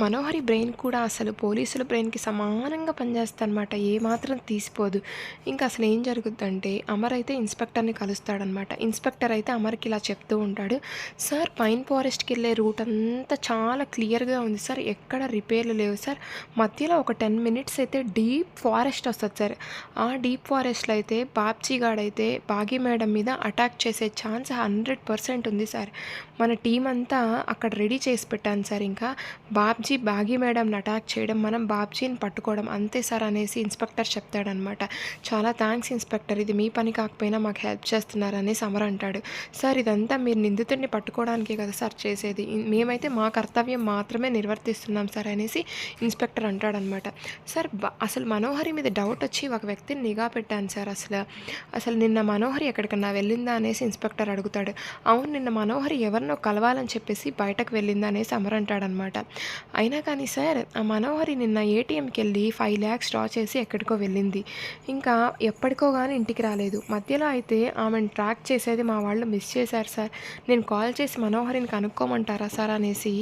మనోహరి brain కూడా అసలు పోలీసుల బ్రెయిన్కి సమానంగా పనిచేస్తుంది ఏమాత్రం తీసిపోదు. ఇంకా అసలు ఏం జరుగుద్దంటే అమర్ అయితే ఇన్స్పెక్టర్ని కలుస్తాడనమాట ఇన్స్పెక్టర్ అయితే అమర్కి ఇలా చెప్తూ ఉంటాడు సార్ పైన్ ఫారెస్ట్కి వెళ్ళే రూట్ అంతా చాలా క్లియర్గా ఉంది సార్. ఎక్కడ రిపేర్లు లేవు సార్. మధ్యలో ఒక టెన్ మినిట్స్ అయితే డీప్ ఫారెస్ట్ వస్తుంది సార్. ఆ డీప్ ఫారెస్ట్లో అయితే బాబ్జీ గాడైతే బాగీ మేడం మీద అటాక్ చేసే ఛాన్స్ హండ్రెడ్ పర్సెంట్ ఉంది సార్. మన టీం అంతా అక్కడ రెడీ చేసి పెట్టాను సార్ ఇంకా. బాబ్జీ బాగీ మేడంని అటాక్ చేయడం మనం బాబ్జీని పట్టుకోవడం అంతే సార్ అనేసి ఇన్స్పెక్టర్ చెప్తాడనమాట చాలా థ్యాంక్స్ ఇన్స్పెక్టర్ ఇది మీ పని కాకపోయినా మాకు హెల్ప్ చేస్తున్నారని సమర్ అంటాడు. సార్ ఇదంతా మీరు నిందితుడిని పట్టుకోవడానికే కదా సార్ చేసేది. మేమైతే మా కర్తవ్యం మాత్రమే నిర్వర్తిస్తున్నాం సార్ అనేసి ఇన్స్పెక్టర్ అంటాడనమాట సార్ అసలు మనోహరి మీద డౌట్ వచ్చి ఒక వ్యక్తిని నిఘా పెట్టాను సార్ అసలు. అసలు నిన్న మనోహరి ఎక్కడికన్నా వెళ్ళిందా అనేసి ఇన్స్పెక్టర్ అడుగుతాడు. అవును నిన్న మనోహరి ఎవరినో కలవాలని చెప్పేసి బయటకు వెళ్ళిందా అనేసి అమర్ అంటాడనమాట అయినా కానీ సార్ ఆ మనోహరి నిన్న ఏటీఎంకి వెళ్ళి ఫైవ్ ల్యాక్స్ డ్రా చేసి ఎక్కడికో వెళ్ళింది. ఇంకా ఎప్పటికో కానీ ఇంటికి రాలేదు. మధ్యలో అయితే ఆమెను ట్రాక్ చేసేది మా వాళ్ళు మిస్ చేశారు సార్. నేను కాల్ చేసి మనోహరిని కనుక్కోమంటారా సార్ అనేసి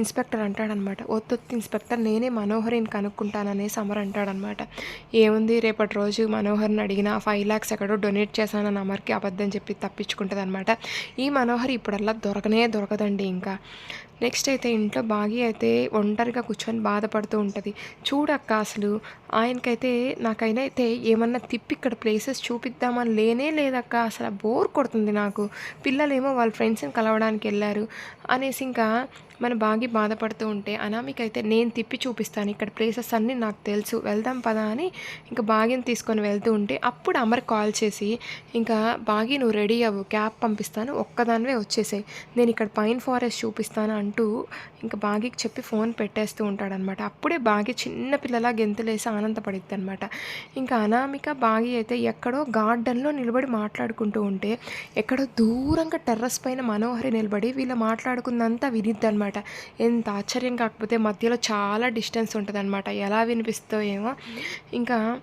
ఇన్స్పెక్టర్ అంటాడనమాట. ఒత్తొత్తి ఇన్స్పెక్టర్ నేనే మనోహరిని కనుక్కుంటాననేసి అమర్ అంటాడనమాట. ఏముంది రేపటి రోజు మనోహర్ని అడిగిన ఫైవ్ ల్యాక్స్ ఎక్కడో డొనేట్ చేశానని అమర్కి అబద్ధం చెప్పి తప్పించుకుంటుంది అనమాట ఈ మనోహర్ ఇప్పుడల్లా దొరకనే దొరకదండి ఇంకా. నెక్స్ట్ అయితే ఇంట్లో బాగి అయితే ఒంటరిగా కూర్చొని బాధపడుతూ ఉంటుంది. చూడక్క అసలు ఆయనకైతే నాకైనా అయితే ఏమన్నా తిప్పి ఇక్కడ ప్లేసెస్ చూపిద్దామని లేనే లేదక్క. అసలు బోర్ కొడుతుంది నాకు. పిల్లలేమో వాళ్ళ ఫ్రెండ్స్ని కలవడానికి వెళ్ళారు అనేసి ఇంకా మన బాగి బాధపడుతూ ఉంటే అనామిక అయితే నేను తిప్పి చూపిస్తాను. ఇక్కడ ప్లేసెస్ అన్నీ నాకు తెలుసు. వెళ్దాం పదా అని ఇంకా బాగిని తీసుకొని వెళ్తూ ఉంటే అప్పుడు అమర్ కాల్ చేసి ఇంకా బాగి నువ్వు రెడీ అవ్వు. క్యాబ్ పంపిస్తాను. ఒక్కదానివే వచ్చేసాయి. నేను ఇక్కడ పైన్ ఫారెస్ట్ చూపిస్తాను అంటూ ఇంకా బాగికి చెప్పి ఫోన్ పెట్టేస్తూ ఉంటాడనమాట. అప్పుడే బాగి చిన్న పిల్లలా గెంతులేసి ఆనందపడిద్ది అనమాట ఇంకా అనామిక బాగి అయితే ఎక్కడో గార్డెన్లో నిలబడి మాట్లాడుకుంటూ ఉంటే ఎక్కడో దూరంగా టెర్రస్ పైన మనోహరి నిలబడి వీళ్ళు మాట్లాడుకుందంతా వినిద్ది అనమాట ఎంత ఆశ్చర్యం కాకపోతే మధ్యలో చాలా డిస్టెన్స్ ఉంటుంది అనమాట ఎలా వినిపిస్తో ఏమో. ఇంకా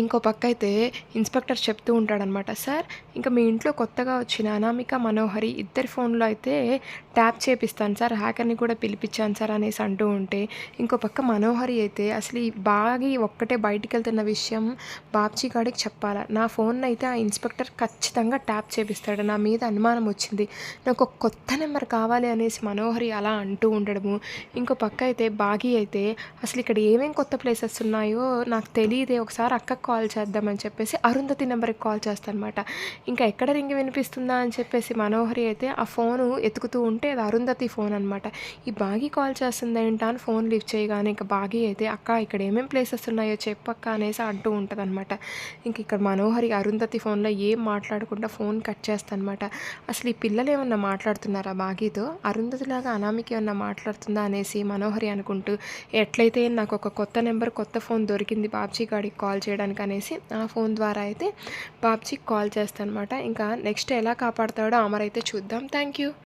ఇంకో పక్క అయితే ఇన్స్పెక్టర్ చెప్తూ ఉంటాడనమాట సార్ ఇంకా మీ ఇంట్లో కొత్తగా వచ్చిన అనామిక మనోహరి ఇద్దరి ఫోన్లో అయితే ట్యాప్ చేపిస్తాను సార్ హ్యాకర్ని కూడా పిలిపించాను సార్ అనేసి అంటూ ఉంటే ఇంకో పక్క మనోహరి అయితే అసలు ఈ బాగి ఒక్కటే బయటికి వెళ్తున్న విషయం బాబ్జీ గాడికి చెప్పాలా నా ఫోన్ అయితే ఆ ఇన్స్పెక్టర్ ఖచ్చితంగా ట్యాప్ చేపిస్తాడు నా మీద అనుమానం వచ్చింది నాకు ఒక కొత్త నెంబర్ కావాలి అనేసి మనోహరి అలా అంటూ ఉండడము. ఇంకో పక్క అయితే బాగి అయితే అసలు ఇక్కడ ఏమేం కొత్త ప్లేసెస్ ఉన్నాయో నాకు తెలియదే ఒకసారి అక్కకు కాల్ చేద్దామని చెప్పేసి అరుంధతి నెంబర్కి కాల్ చేస్తానమాట. ఇంకా ఎక్కడ రింగి వినిపిస్తుందా అని చెప్పేసి మనోహరి అయితే ఆ ఫోను ఎతుకుతూ ఉంటే అది అరుంధతి ఫోన్ అనమాట. ఈ బాగి కాల్ చేస్తుంది ఏంటా అని ఫోన్ లిఫ్ట్ చేయగానే ఇంకా బాగి అయితే అక్క ఇక్కడ ఏమేమి ప్లేసెస్ ఉన్నాయో చెప్పక్క అనేసి అంటూ ఉంటుంది అనమాట ఇంక ఇక్కడ మనోహరి అరుంధతి ఫోన్లో ఏం మాట్లాడకుండా ఫోన్ కట్ చేస్తానమాట. అసలు ఈ పిల్లలు ఏమన్నా మాట్లాడుతున్నారా బాగీతో? అరుంధతిలాగా అనామికి ఏమన్నా మాట్లాడుతుందా అనేసి మనోహరి అనుకుంటూ ఎట్లయితే నాకు ఒక కొత్త నెంబర్ కొత్త ఫోన్ దొరికింది బాబ్జీ గాడికి కాల్ చేయడానికి అనేసి ఆ ఫోన్ ద్వారా అయితే బాబ్జీకి కాల్ చేస్తానమాట. ఇంకా నెక్స్ట్ ఎలా కాపాడతాడో అమర్ అయితే చూద్దాం. Thank you.